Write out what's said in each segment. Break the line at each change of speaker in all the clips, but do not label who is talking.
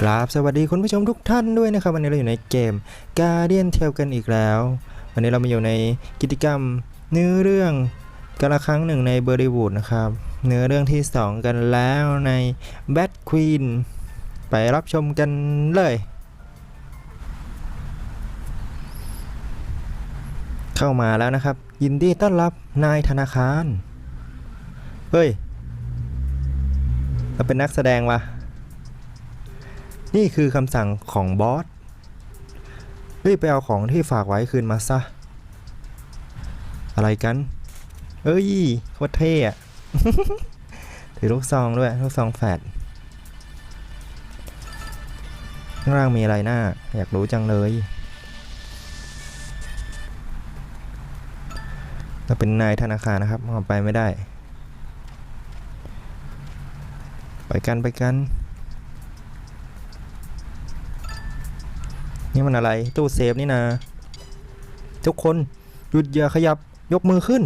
กราบสวัสดีคุณผู้ชมทุกท่านด้วยนะครับวันนี้เราอยู่ในเกม Guardian t a l กันอีกแล้ว วันนี้เรามาอยู่ในกิจกรรมเนื้อเรื่องกาละครั้งหนึ่งในเบอร์ y วูดนะครับ เนื้อเรื่องที่ 2 กันแล้วใน Bad Queen ไปรับชมกันเลย เข้ามาแล้วนะครับ ยินดีต้อนรับนายธนาคาร เฮ้ยเราเป็นนักแสดงวะ นี่คือคำสั่งของบอสรีบไปเอาของที่ฝากไว้คืนมาซะ อะไรกัน เอ้ยโคตรเท่อะถือลูกซองด้วยลูกซองแฟดข้างล่างมีอะไรหน้า อยากรู้จังเลยเราเป็นนายธนาคารนะครับเอาไปไม่ได้ ไปกันไปกัน นี่มันอะไรตู้เซฟนี่นะ ทุกคนหยุดอย่าขยับยกมือขึ้น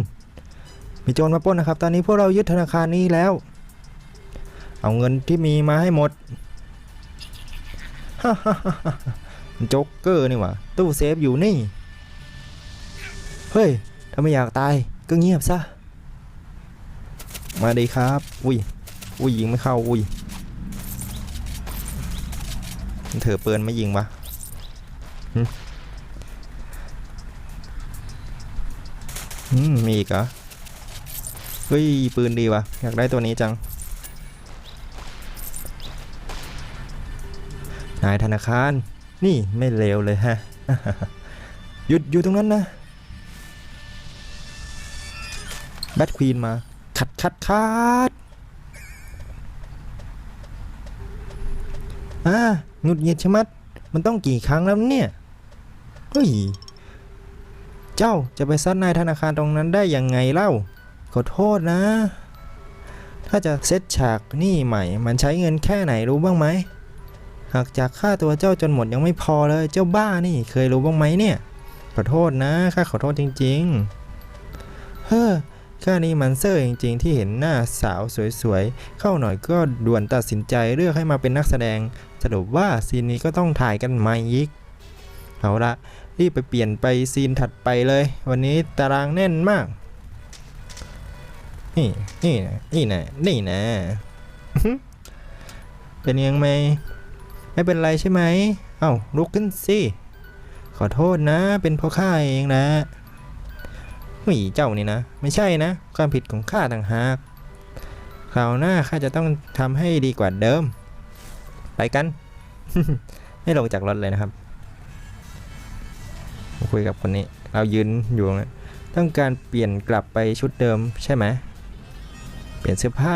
มีโจรมาปล้นนะครับ ตอนนี้พวกเรายึดธนาคารนี้แล้ว เอาเงินที่มีมาให้หมดมันโจ๊กเกอร์นี่หว่าตู้เซฟอยู่นี่ เฮ้ยถ้าไม่อยากตายก็เงียบซะ มาดีครับ อุ้ย อุ้ยยิงไม่เข้า อุ้ยมันเถอะปืนไม่ยิงวะ อืมมีอีกเหรอเฮ้ยปืนดีวะอยากได้ตัวนี้จัง นายธนาคาร นี่ไม่เลวเลยฮะ หยุดอยู่ตรงนั้นนะ แบทควีนมาขัดขัดขัดอ่าหงุดหงิดชะมัด มันต้องกี่ครั้งแล้วเนี่ย เฮ้ย เจ้าจะไปซัดนายธนาคารตรงนั้นได้ยังไงเล่า ขอโทษนะ ถ้าจะเซตฉากนี่ใหม่ มันใช้เงินแค่ไหนรู้บ้างไหม หากจากค่าตัวเจ้าจนหมดยังไม่พอเลย เจ้าบ้านี่เคยรู้บ้างไหมเนี่ย ขอโทษนะ ข้าขอโทษจริง ๆ เฮ้อข้านี่มันเซอร์จริง ๆ ที่เห็นหน้าสาวสวยๆ เข้าหน่อยก็ด่วนตัดสินใจเลือกให้มาเป็นนักแสดง สรุปว่าซีนนี้ก็ต้องถ่ายกันใหม่อีกเอาละ รีบไปเปลี่ยนไปซีนถัดไปเลย วันนี้ตารางแน่นมาก นี่นี่นะนี่นะนี่นะเป็นยังไงไม่เป็นไรใช่ไหมเอ้าลุกขึ้นสิขอโทษนะ เป็นเพราะข้าเองนะหุยเจ้านี่นะ ไม่ใช่นะ ความผิดของข้าต่างหากคราวหน้าข้าจะต้องทำให้ดีกว่าเดิม ไปกัน ไม่ลงจากรถเลยนะครับ คุยกับคนนี้ เรายืนอยู่นะต้องการเปลี่ยนกลับไปชุดเดิมใช่ไหม เปลี่ยนเสื้อผ้า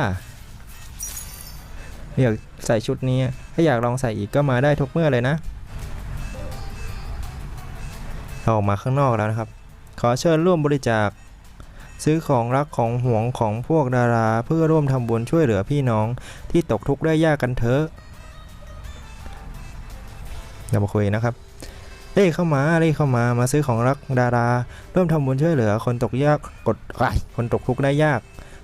อยากใส่ชุดนี้ ถ้าอยากลองใส่อีกก็มาได้ทุกเมื่อเลยนะ เราออกมาข้างนอกแล้วนะครับ ขอเชิญร่วมบริจาคซื้อของรักของห่วงของพวกดาราเพื่อร่วมทำบุญช่วยเหลือพี่น้องที่ตกทุกข์ได้ยากกันเถอะ เรามาคุยนะครับ เร่เข้ามาเร่เข้ามามาซื้อของรักดาราร่วมทำบุญช่วยเหลือคนตกยากกดคนตกทุกข์ได้ยาก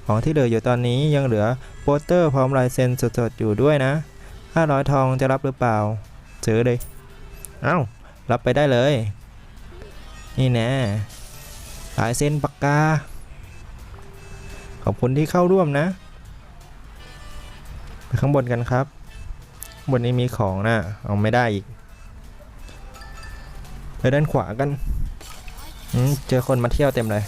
ของที่เหลืออยู่ตอนนี้ยังเหลือโปสเตอร์พร้อมลายเซ็นสดๆอยู่ด้วยนะ500ทองจะรับหรือเปล่าซื้อเลยเอ้ารับไปได้เลย นี่แน่ลายเซ็นปากกา ขอบคุณที่เข้าร่วมนะไปข้างบนกันครับ บนนี้มีของนะเอาไม่ได้อีก ไปด้านขวากันเจอคนมาเที่ยวเต็มเลย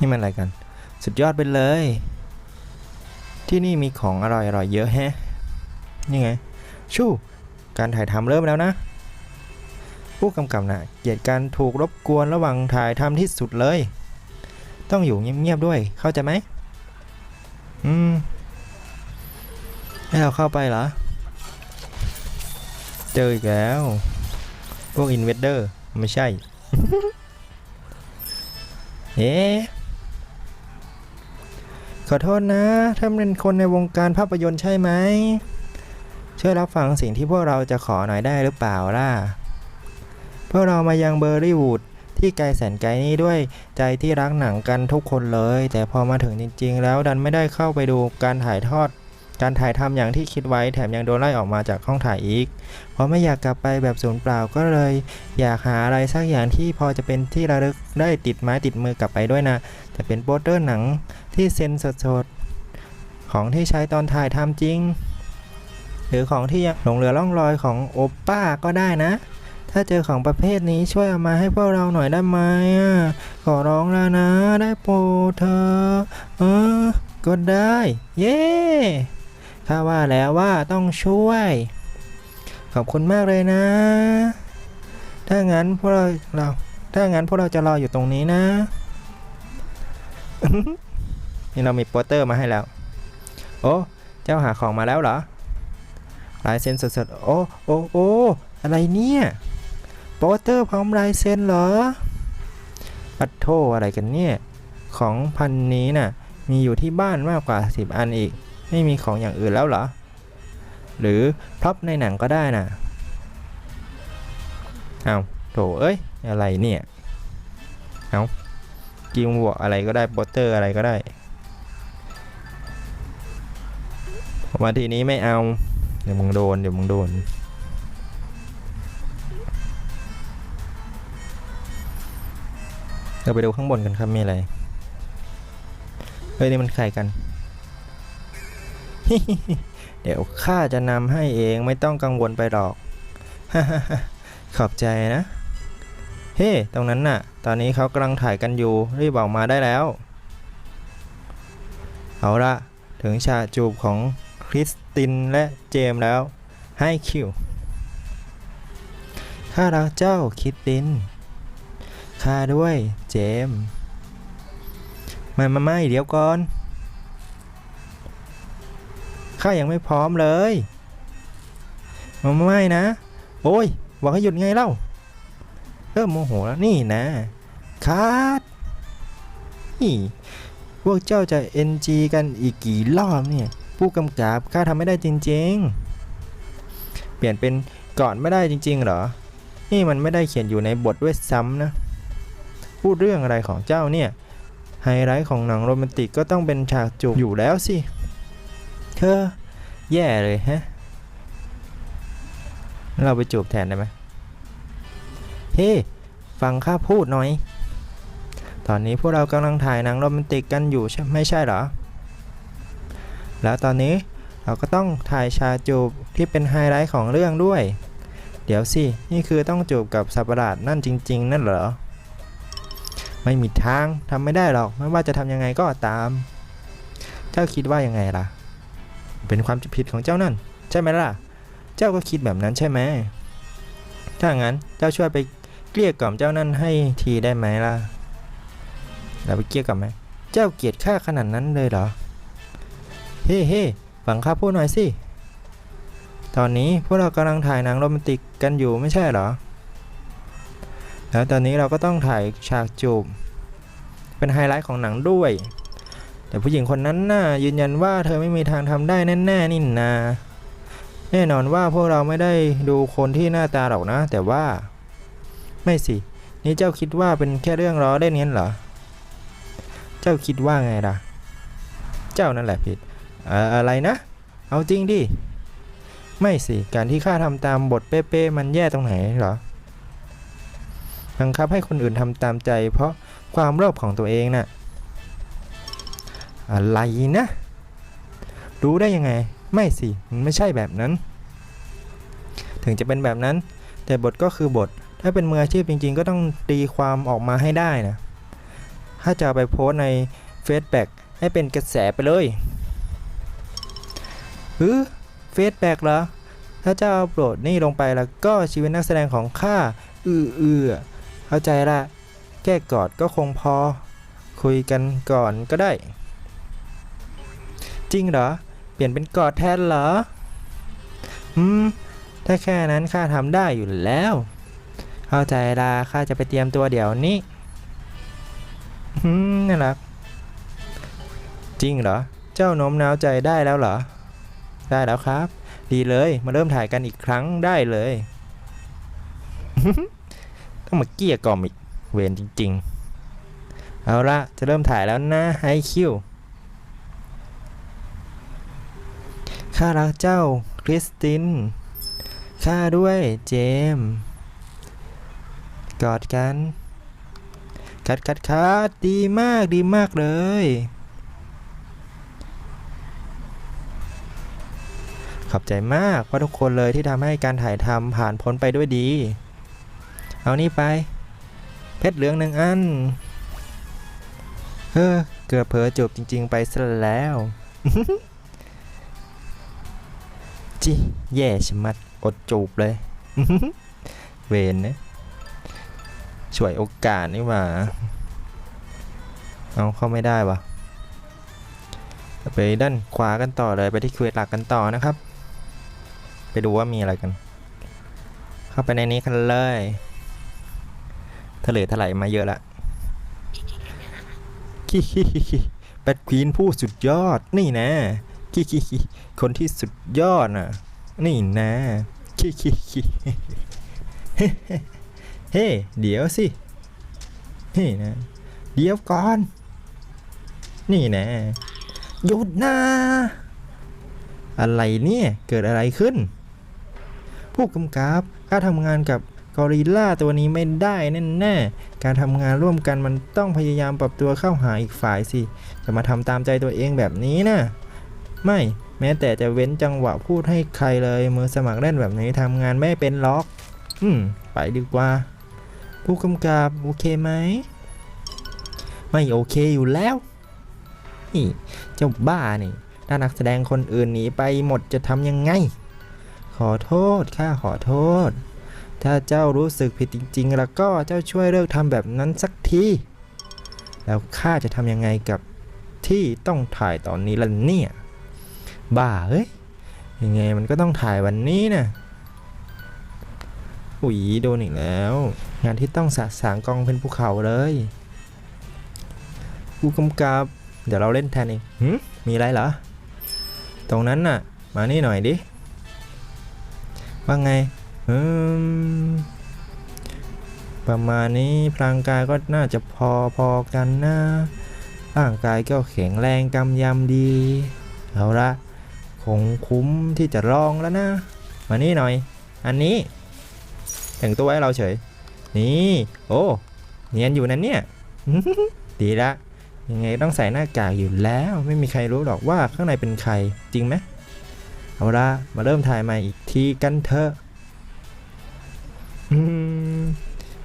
นี่มันอะไรกัน สุดยอดไปเลย ที่นี่มีของอร่อยๆยเยอะแฮะนี่ไง ชู่ การถ่ายทำเริ่มแล้วนะ ผู้กำกับนะ่ะเกลียดการถูกรบกวนระหว่างถ่ายทำที่สุดเลย ต้องอยู่เงียบๆด้วย เข้าใจไหม อืม ให้เราเข้าไปเหรอ เจออีกแล้ว พวกอินเวสเดอร์ ไม่ใช่ เอ๊ะขอโทษนะถ้าเป็นคนในวงการภาพยนตร์ใช่ไหม ช่วยรับฟังสิ่งที่พวกเราจะขอหน่อยได้หรือเปล่าล่ะ พวกเรามายังเบอร์รี่วูดที่ไกลแสนไกลนี้ด้วยใจที่รักหนังกันทุกคนเลย แต่พอมาถึงจริง ๆ แล้วดันไม่ได้เข้าไปดูการถ่ายทอด การถ่ายทำอย่างที่คิดไว้แถมยังโดนไล่ออกมาจากห้องถ่ายอีก เพราะไม่อยากกลับไปแบบสูญเปล่าก็เลย อยากหาอะไรสักอย่างที่พอจะเป็นที่ระลึกได้ติดไม้ติดมือกลับไปด้วยนะ แต่เป็นโปสเตอร์หนังที่เซ็นสดๆ ของที่ใช้ตอนถ่ายทำจริง หรือของที่ยังหลงเหลือร่องรอยของโอปป้าก็ได้นะถ้าเจอของประเภทนี้ช่วยเอามาให้พวกเราหน่อยได้ไหมขอร้องแล้วนะ ได้โปรเธอ เออ ก็ได้ เย้ ข้าว่าแล้วว่าต้องช่วย ขอบคุณมากเลยนะ ถ้างั้นพวกเราเรา ถ้างั้นพวกเราจะรออยู่ตรงนี้นะ นี่เรามีโปสเตอร์มาให้แล้ว โอ้เจ้าหาของมาแล้วเหรอลายเซ็นสดๆ โอ้โอ้โอ้อะไรเนี่ยโปสเตอร์พร้อมลายเซ็นเหรอปัดโทอะไรกันเนี่ย ของพันนี้น่ะ มีอยู่ที่บ้านมากกว่า 10 อันอีก ไม่มีของอย่างอื่นแล้วเหรอ หรือพร็อพในหนังก็ได้น่ะเอาโถเอ้ย อะไรเนี่ยเอากิมบวกอะไรก็ได้โปสเตอร์อะไรก็ได้มาทีนี้ไม่เอา เดี๋ยวมึงโดน เดี๋ยวมึงโดน เราไปดูข้างบนกันครับมีอะไร เฮ้ย นี่มันใครกัน เดี๋ยวข้าจะนำให้เองไม่ต้องกังวลไปหรอก ขอบใจนะ เฮ้ ตรงนั้นน่ะ ตอนนี้เขากำลังถ่ายกันอยู่ รีบออกมาได้แล้ว เอาละถึงฉากจูบของคริสตินและเจมแล้ว ให้คิว ข้ารักเจ้าคริสติน ข้าด้วยเจม ไม่ไม่ไม่เดี๋ยวก่อน ข้ายังไม่พร้อมเลยมาไม่นะ โอ้ยบอกให้หยุดไงเล่าเริ่มโมโหแล้วนี่นะคาดนี่พวกเจ้าจะ NG กันอีกกี่รอบเนี่ย ผู้กำกับข้าทำไม่ได้จริงๆ เปลี่ยนเป็นก่อนไม่ได้จริง ๆ เหรอ นี่มันไม่ได้เขียนอยู่ในบทด้วยซ้ำนะ พูดเรื่องอะไรของเจ้าเนี่ย ไฮไลท์ของหนังโรแมนติกก็ต้องเป็นฉากจูบอยู่แล้วสิ เธอ แย่เลยฮะ เราไปจูบแทนได้ไหมเฮ้ ฟังข้าพูดหน่อย ตอนนี้พวกเรากำลังถ่ายหนังโรแมนติกกันอยู่ใช่ไม่ใช่เหรอ แล้วตอนนี้เราก็ต้องถ่ายฉากจูบที่เป็นไฮไลท์ของเรื่องด้วย เดี๋ยวสิ นี่คือต้องจูบกับสัตว์ประหลาดนั่นจริง ๆ นั่นเหรอ ไม่มีทางทำไม่ได้หรอก ไม่ว่าจะทำยังไงก็ตาม เจ้าคิดว่ายังไงล่ะ เป็นความผิดของเจ้านั่น ใช่ไหมล่ะ เจ้าก็คิดแบบนั้นใช่ไหมถ้างั้นเจ้าช่วยไปเกลี้ยกล่อมเจ้านั่นให้ทีได้ไหมล่ะเราไปเกลี้ยกล่อมไหมเจ้าเกลียดข้าขนาดนั้นเลยเหรอ เฮ้เฮ้ฟังข้าพูดหน่อยสิ ตอนนี้พวกเรากำลังถ่ายหนังโรแมนติกกันอยู่ไม่ใช่เหรอ แล้วตอนนี้เราก็ต้องถ่ายฉากจูบ เป็นไฮไลท์ของหนังด้วย แต่ผู้หญิงคนนั้นน่ะยืนยันว่าเธอไม่มีทางทำได้แน่ๆนี่นาแน่นอนว่าพวกเราไม่ได้ดูคนที่หน้าตาหรอกนะ แต่ว่า ไม่สิ นี่เจ้าคิดว่าเป็นแค่เรื่องล้อเล่นงั้นเหรอ เจ้าคิดว่าไงล่ะ เจ้านั่นแหละผิดเอ่อะไรนะ เอาจริงดิ ไม่สิ การที่ข้าทำตามบทเป๊ะๆมันแย่ตรงไหนเหรอ บังคับให้คนอื่นทำตามใจ เพราะความโลภของตัวเองน่ะ อะไรนะ รู้ได้ยังไง ไม่สิมันไม่ใช่แบบนั้น ถึงจะเป็นแบบนั้น แต่บทก็คือบท ถ้าเป็นมืออาชีพจริง ๆ ก็ต้องตีความออกมาให้ได้นะ ถ้าจะไปโพสใน Facebook ให้เป็นกระแสไปเลยฮือเฟซแบกเหรอถ้าจ้าอัปโหลดนี่ลงไปแล้วก็ชีวิตนักแสดงของข้าอืออือเข้าใจละแค่กอดก็คงพอ คุยกันก่อนก็ได้ จริงเหรอ เปลี่ยนเป็นกอดแทนเหรอ อืม ถ้าแค่นั้นข้าทำได้อยู่แล้ว เข้าใจละข้าจะไปเตรียมตัวเดี๋ยวนี้ อืมน่ารัก จริงเหรอ เจ้าโน้มน้าวใจได้แล้วเหรอ ได้แล้วครับ ดีเลย มาเริ่มถ่ายกันอีกครั้งได้เลย ต้องมาเกี้ยกล่อมอีก เวรจริง ๆ เอาละจะเริ่มถ่ายแล้วนะไอคิว ข้ารักเจ้าคริสตินข้าด้วยเจมส์กอดกันคัดคัดคัดดีมากดีมากเลยขอบใจมากเพราทุกคนเลยที่ทำให้การถ่ายทำผ่านพ้นไปด้วยดี เอานี่ไป เพชรเหลืองหนึ่งอัน เฮ้อ เกือบเผลอจบจริง ๆ ไปซะแล้ว จิแย่ชะมัดอดจูบเลย เวนนะช่วยโอกาสนี่หว่า เอาเข้าไม่ได้วะไปด้านขวากันต่อเลยไปที่เควสหลักกันต่อนะครับ ไปดูว่ามีอะไรกัน เข้าไปในนี้กันเลยทะเลถลายมาเยอะละคิคิคิคิแบทควีนผู้สุดยอดนี่นะ คิคิคิคนที่สุดยอดน่ะ นี่นะคิคิคิเฮ้เดี๋ยวสินี่นะ เดี๋ยวก่อน นี่นะหยุดนะอะไรเนี่ย เกิดอะไรขึ้น ผู้กำกับข้าทำงานกับกอริลลาตัวนี้ไม่ได้แน่ๆการทำงานร่วมกันมันต้องพยายามปรับตัวเข้าหาอีกฝ่ายสิ จะมาทำตามใจตัวเองแบบนี้นะ ไม่แม้แต่จะเว้นจังหวะพูดให้ใครเลย มือสมัครเล่นแบบนี้ทำงานไม่เป็นล็อก อืม ไปดีกว่า ผู้กำกับโอเคไหม ไม่โอเคอยู่แล้ว นี่เจ้าบ้านี่ ถ้านักแสดงคนอื่นหนีไปหมดจะทำยังไง ขอโทษข้าขอโทษ ถ้าเจ้ารู้สึกผิดจริง ๆ แล้วก็เจ้าช่วยเลิกทำแบบนั้นสักที แล้วข้าจะทำยังไงกับที่ต้องถ่ายตอนนี้ล่ะเนี่ย บ้าเอ้ยยังไงมันก็ต้องถ่ายวันนี้นะอุ๋ยโดนอีกแล้ว งานที่ต้องสะสางกองเป็นภูเขาเลยผู้กำกับ เดี๋ยวเราเล่นแทนเองหืมมีอะไรเหรอ ตรงนั้นน่ะ มานี่หน่อยดิ ว่าไงอืมประมาณนี้พลังกายก็น่าจะพอพอกันนะร่างกายก็แข็งแรงกำยำดี เอาละ งคุ้มที่จะลองแล้วนะ มานี่หน่อย อันนี้ แต่งตัวให้เราเฉย นี่ โอ้เนียนอยู่นั่นเนี่ยดีละ ยังไงต้องใส่หน้ากากอยู่แล้ว ไม่มีใครรู้หรอกว่าข้างในเป็นใคร จริงไหมเอาละมาเริ่มถ่ายใหม่อีกทีกันเถอะอืม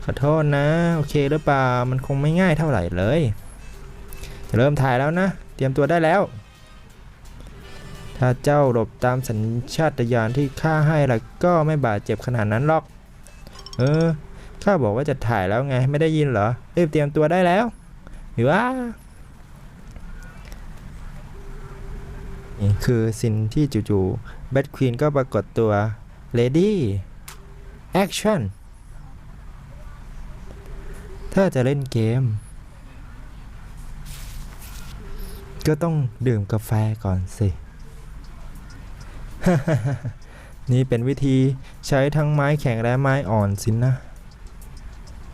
ขอโทษนะ โอเคหรือเปล่า มันคงไม่ง่ายเท่าไหร่เลย จะเริ่มถ่ายแล้วนะ เตรียมตัวได้แล้ว ถ้าเจ้าหลบตามสัญชาตญาณที่ข้าให้ล้วก็ไม่บาดเจ็บขนาดนั้นหรอก เออ ข้าบอกว่าจะถ่ายแล้วไงไม่ได้ยินเหรอรีบเตรียมตัวได้แล้ว หรือว่า นี่คือซินที่จู่ๆแบทควีนก็ปรากฏตัว Lady Action ถ้าจะเล่นเกม ก็ต้องดื่มกาแฟก่อนสิ นี่เป็นวิธีใช้ทั้งไม้แข็งและไม้อ่อนสินนะ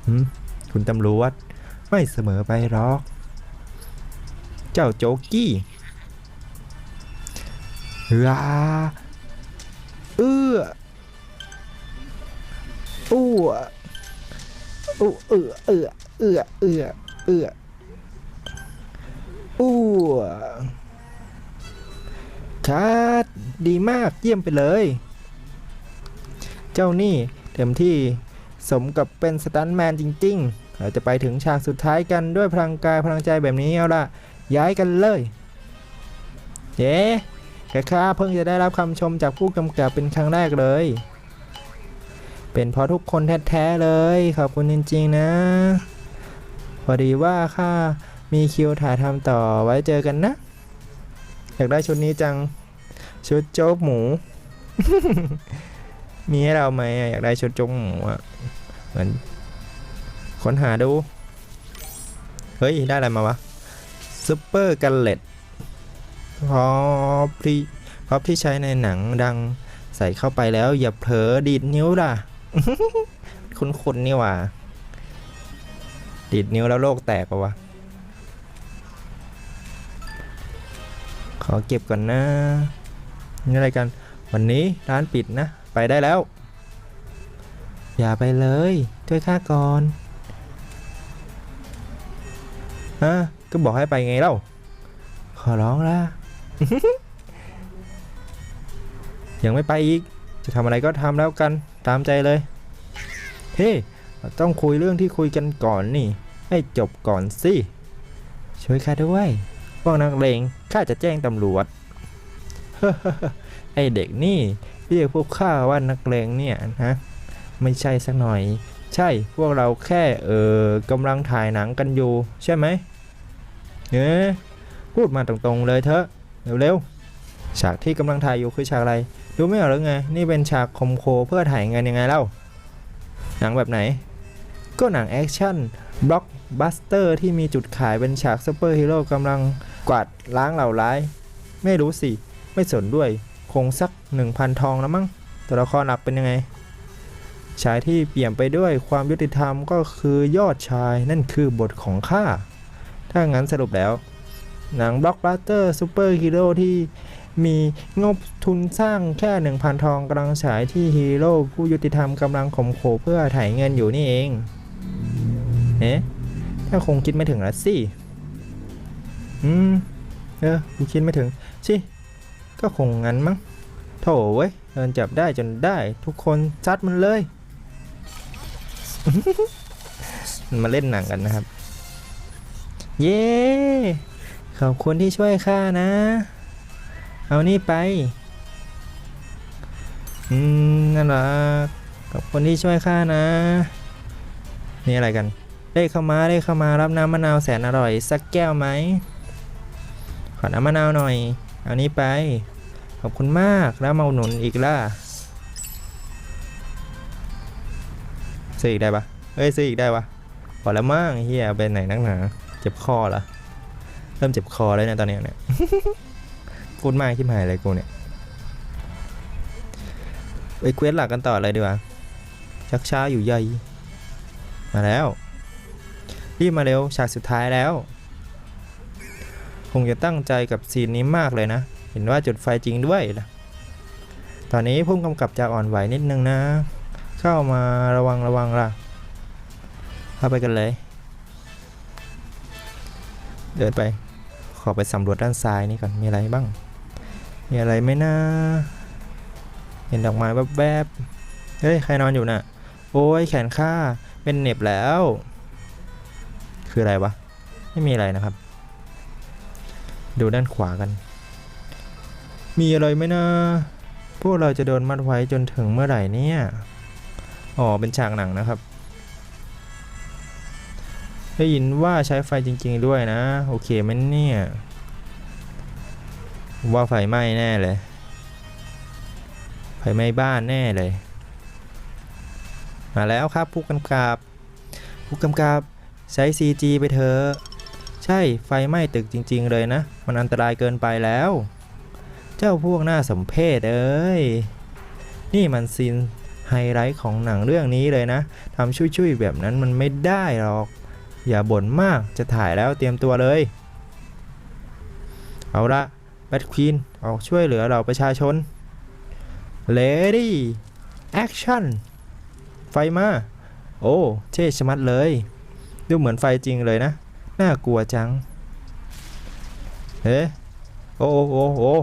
หืมคุณตำรวจไม่เสมอไปหรอก เจ้าโจกี้เฮือเอื้ออู้อู้เอื้อเอื้อเอื้อเอื้อเอื้ออู้คัด ดีมากเยี่ยมไปเลย เจ้านี่เต็มที่สมกับเป็นสตันแมนจริงๆ เราจะไปถึงฉากสุดท้ายกันด้วยพลังกายพลังใจแบบนี้เอาละย้ายกันเลยเย้แค่ข้าเพิ่งจะได้รับคำชมจากผู้กำกับเป็นครั้งแรกเลย เป็นเพราะทุกคนแท้ๆเลย ขอบคุณจริงๆนะ พอดีว่าข้ามีคิวถ่ายทำต่อไว้เจอกันนะ อยากได้ชุดนี้จัง ชุดโจ๊กหมู มีให้เราไหมอยากได้ชุดโจ๊กหมูอะเหมือนค้นหาดู เฮ้ย ได้อะไรมาวะซุปเปอร์กันเล็ตพอที่พอบที่ใช้ในหนังดังใส่เข้าไปแล้วอย่าเผลอดีดนิ้วล่ะ คุ้นๆนี่ว่าติดนิ้วแล้วโลกแตกปะวะ ขอเก็บก่อนนะ นี่อะไรกัน วันนี้ร้านปิดนะ ไปได้แล้ว อย่าไปเลย ช่วยข้าก่อนฮะก็บอกให้ไปไงเล่า ขอร้องละยังไม่ไปอีก จะทำอะไรก็ทำแล้วกันตามใจเลย เฮ้ต้องคุยเรื่องที่คุยกันก่อนนี่ ให้จบก่อนสิ ช่วยข้าด้วย พวกนักเลงข้าจะแจ้งตำรวจ ไอเด็กนี่เรียกพวกข้าว่านักเลงเนี่ยนะไม่ใช่สักหน่อย ใช่พวกเราแค่เออกำลังถ่ายหนังกันอยู่ ใช่ไหมเอ๊ะพูดมาตรงๆเลยเถอะเร็วๆฉากที่กำลังถ่ายอยู่คือฉากอะไร ดูไม่ออกหรือไง นี่เป็นฉากคมโคเพื่อถ่ายเงินยังไงเล่าหนังแบบไหน ก็หนังแอคชั่นบล็อกบัสเตอร์ที่มีจุดขายเป็นฉากซูเปอร์ฮีโร่กำลังกวาดล้างเหล่าร้าย ไม่รู้สิ ไม่สนด้วย คงสัก 1,000 ทองแล้วมั้งตัวละครหลักเป็นยังไง ชายที่เปี่ยมไปด้วยความยุติธรรมก็คือยอดชายนั่นคือบทของข้า ถ้างั้นสรุปแล้ว หนังบล็อกบัสเตอร์ซูเปอร์ฮีโร่ที่มีงบทุนสร้างแค่ 1,000 ทองกำลังฉายที่ฮีโร่ผู้ยุติธรรมกำลังข่มขู่เพื่อถ่ายเงินอยู่นี่เองเอ๊ะถ้าคงคิดไม่ถึงละสิ อืม เออคิดไม่ถึงสิ ก็คงงั้นมั้งโถเว้ยเดินจับได้จนได้ทุกคนซัดมันเลย มาเล่นหนังกันนะครับ เย้ขอบคุณที่ช่วยข้านะ เอานี่ไป อืมนั่นละขอบคุณที่ช่วยข้านะ นี่อะไรกัน ได้เข้ามาได้เข้ามารับน้ำมะนาวแสนอร่อย สักแก้วไหม ขอน้ำมะนาวหน่อย อานี้ไป ขอบคุณมากแล้วมาหนุนอีกล่ะซื้ออีกได้ปะเอ้ยซื้ออีกได้ปะพอแล้วมั้งเฮียไปไหนนักหนา เจ็บคอเหรอเริ่มเจ็บคอแล้วเนี่ยตอนนี้เนี่ยพูดมากที่หายเลยกูเนี่ยไปเควสหลักกันต่อเลยดีกว่าชักช้าอยู่ใหญ่มาแล้ว รีบมาเร็วฉากสุดท้ายแล้ว คงจะตั้งใจกับซีนนี้มากเลยนะ เห็นว่าจุดไฟจริงด้วยนะตอนนี้พุ่มกำกับจะอ่อนไหวนิดนึงนะ เข้ามาระวังระวังล่ะ เข้าไปกันเลย เดินไป ขอไปสำรวจด้านซ้ายนี่ก่อน มีอะไรบ้าง มีอะไรไหมนะ เห็นดอกไม้แวบๆ เฮ้ย ใครนอนอยู่น่ะ โอ้ยแขนข้าเป็นเน็บแล้ว คืออะไรวะ ไม่มีอะไรนะครับ ดูด้านขวากัน มีอะไรไหมนะ พวกเราจะโดนมัดไว้จนถึงเมื่อไหร่เนี่ย อ๋อ เป็นฉากหนังนะครับ ได้ยินว่าใช้ไฟจริงๆด้วยนะ โอเคไหมเนี่ย ว่าไฟไหม้แน่เลย ไฟไหม้บ้านแน่เลย มาแล้วครับผู้กำกับ ผู้กำกับใช้ CG ไปเถอะ ช่ ไฟไหม้ตึกจริง ๆ เลยนะ มันอันตรายเกินไปแล้ว เจ้าพวกหน้าสมเพศเอ้ย นี่มันซีนไฮไลท์ของหนังเรื่องนี้เลยนะทำชุยๆแบบนั้นมันไม่ได้หรอก อย่าบ่นมาก จะถ่ายแล้วเตรียมตัวเลย เอาละแบทควีนออกช่วยเหลือเราประชาชน Lady Action ไฟมา โอ้ เท่ชะมัดเลย ดูเหมือนไฟจริงเลยนะ น่ากลัวจัง เฮ้โอ้โอ้โอ้โอ้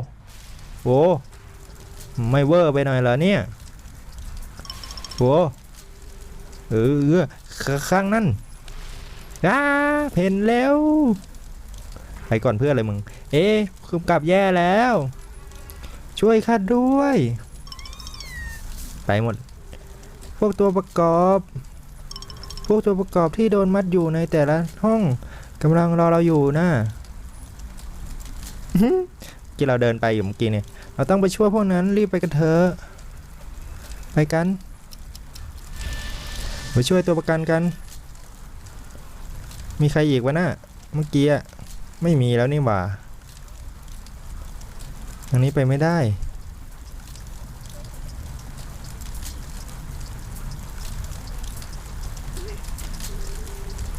โอ้ไม่เวอร์ไปหน่อยเหรอเนี่ยโอ้เออเออข้างนั่นอ้าเห็นแล้วไปก่อนเพื่อนเลยมึง เอ๊ะคุมกลับแย่แล้ว ช่วยข้าด้วย ไปหมด พวกตัวประกอบ พวกตัวประกอบที่โดนมัดอยู่ในแต่ละห้อง กำลังรอเราอยู่นะที่เราเดินไปอยู่เมื่อกี้เนี่ย เราต้องไปช่วยพวกนั้นรีบไปกันเถอะ ไปกันไปช่วยตัวประกันกัน มีใครอีกวะน่ะเมื่อกี้อะไม่มีแล้วนี่หว่าทางนี้ไปไม่ได้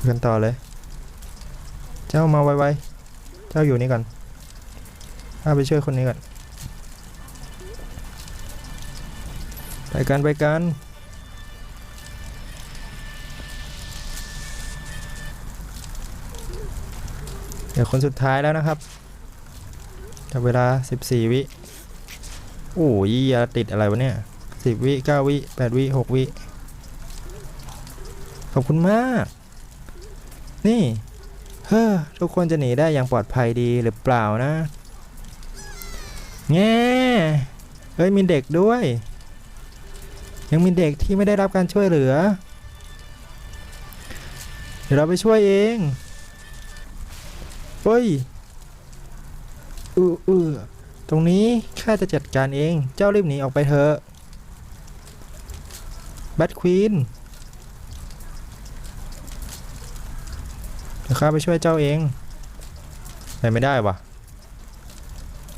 กันต่อเลย เจ้ามาไวๆ เจ้าอยู่นี่ก่อนข้าไปช่วยคนนี้ก่อน ไปกันไปกัน เดี๋ยวคนสุดท้ายแล้วนะครับจับเวลา 14 วิโอ้ยย่าติดอะไรวะเนี่ย 10 วิ 9 วิ 8 วิ 6 วิ ขอบคุณมาก นี่ เฮ้อทุกคนจะหนีได้อย่างปลอดภัยดีหรือเปล่านะแง่เฮ้ยมีเด็กด้วย ยังมีเด็กที่ไม่ได้รับการช่วยเหลือ เดี๋ยวเราไปช่วยเองเฮ้ยอืออือตรงนี้ข้าจะจัดการเองเจ้ารีบหนีออกไปเถอะแบทควีน ดี๋ยวข้าไปช่วยเจ้าเองไปไม่ได้วะ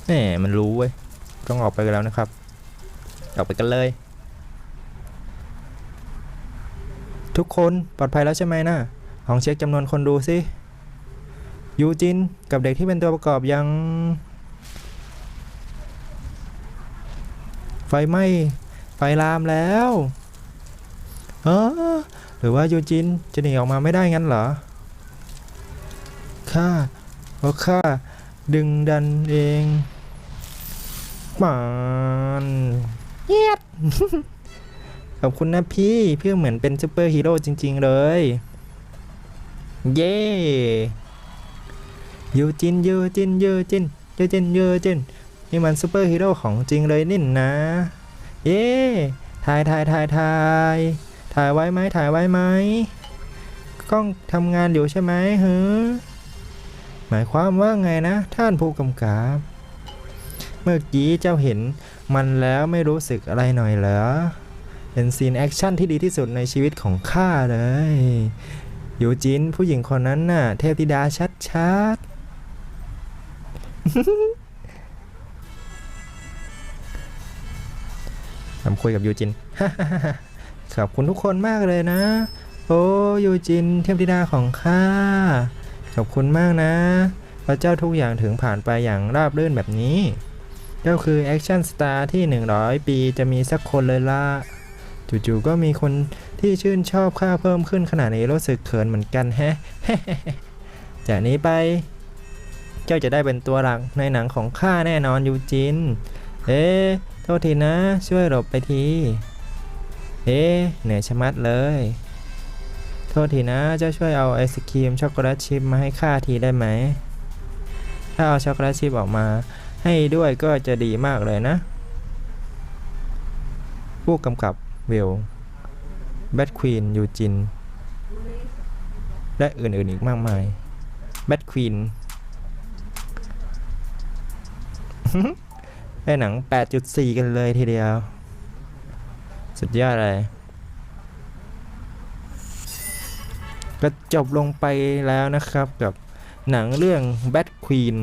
แหมมันรู้เว้ย ต้องออกไปกันแล้วนะครับ ออกไปกันเลย ทุกคนปลอดภัยแล้วใช่ไหมนะลองเช็คจำนวนคนดูสิ ยูจินกับเด็กที่เป็นตัวประกอบยัง ไฟไหม้ไฟลามแล้วเออหรือว่ายูจินจะหนีออกมาไม่ได้งั้นเหรอ ข้าเพราะข้าดึงดันเองปานเยียดขอบคุณนะพี่พี่เหมือนเป็นซูเปอร์ฮีโร่จริง ๆ เลย เย้ยูจินยูจินยูจินยูจินยูจินนี่มันซูเปอร์ฮีโร่ของจริงเลยนี่นะ เย้ถ่ายถ่ายถ่ายถ่ายถ่ายไว้ไหมถ่ายไว้ไหมกล้องทำงานอยู่ใช่ไหมเฮ้อ หมายความว่าไงนะ ท่านผู้กำกับ เมื่อกี้เจ้าเห็นมันแล้วไม่รู้สึกอะไรหน่อยเหรอ เป็นซีนแอคชั่นที่ดีที่สุดในชีวิตของข้าเลยยูจินผู้หญิงคนนั้นน่ะ เทพธิดาชัดๆผมคุยกับยูจินขอบคุณทุกคนมากเลยนะ โอ้ยูจินเทพธิดาของข้า อบคุณมากนะ พระเจ้าทุกอย่างถึงผ่านไปอย่างราบรื่นแบบนี้ เจ้าคือแอคชั่นสตาร์ที่ 100 ปีจะมีสักคนเลยละจู่ๆก็มีคนที่ชื่นชอบข้าเพิ่มขึ้นขนาดนี้รู้สึกเขินเหมือนกันแฮะ จากนี้ไป เจ้าจะได้เป็นตัวหลักในหนังของข้าแน่นอนยูจิน เอ๊ะโทษทีนะ ช่วยหลบไปที เอ๊ะเหนื่อยชะมัดเลย โทษทีนะเจ้าช่วยเอาไอศครีมช็อกโกแลตชิพมาให้ข้าทีได้ไหม ถ้าเอาช็อกโกแลตชิพออกมา ให้ด้วยก็จะดีมากเลยนะ ผู้กำกับเวลแบทควีนยูจิน และอื่นๆอีกมากมายแบทควีนได้หนัง 8.4 กันเลยทีเดียว สุดยอดเลย ก็จบลงไปแล้วนะครับกับหนังเรื่อง Bad Queen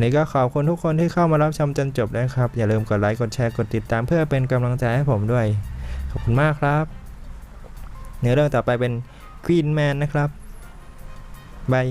นี่ก็ขอบคุณทุกคนที่เข้ามารับชมจนจบนะครับ อย่าลืมกดไลค์ กดแชร์ กดติดตามเพื่อเป็นกำลังใจให้ผมด้วย ขอบคุณมากครับ เนื้อเรื่องต่อไปเป็น Queen Man นะครับบาย